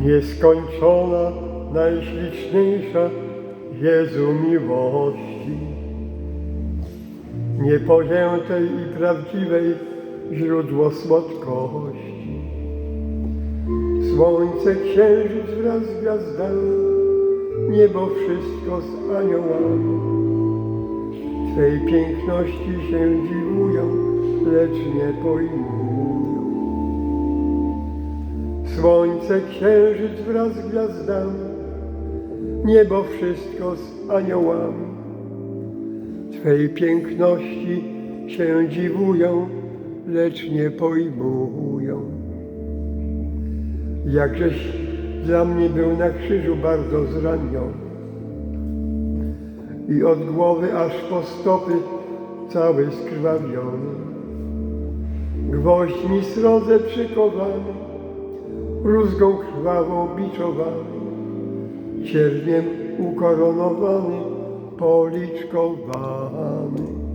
Nieskończona, najśliczniejsza Jezu miłości, niepojętej i prawdziwej źródło słodkości. Słońce, księżyc wraz z gwiazdami, niebo wszystko z aniołami. Twej piękności się dziwują, lecz nie pojmują. Słońce, księżyc wraz z gwiazdami, niebo wszystko z aniołami. Twej piękności się dziwują, lecz nie pojmują. Jakżeś dla mnie był na krzyżu bardzo zraniony i od głowy aż po stopy cały skrwawiony. Gwoźdź mi srodze przykowany, rózgą krwawą biczowany, cierniem ukoronowany, policzkowany.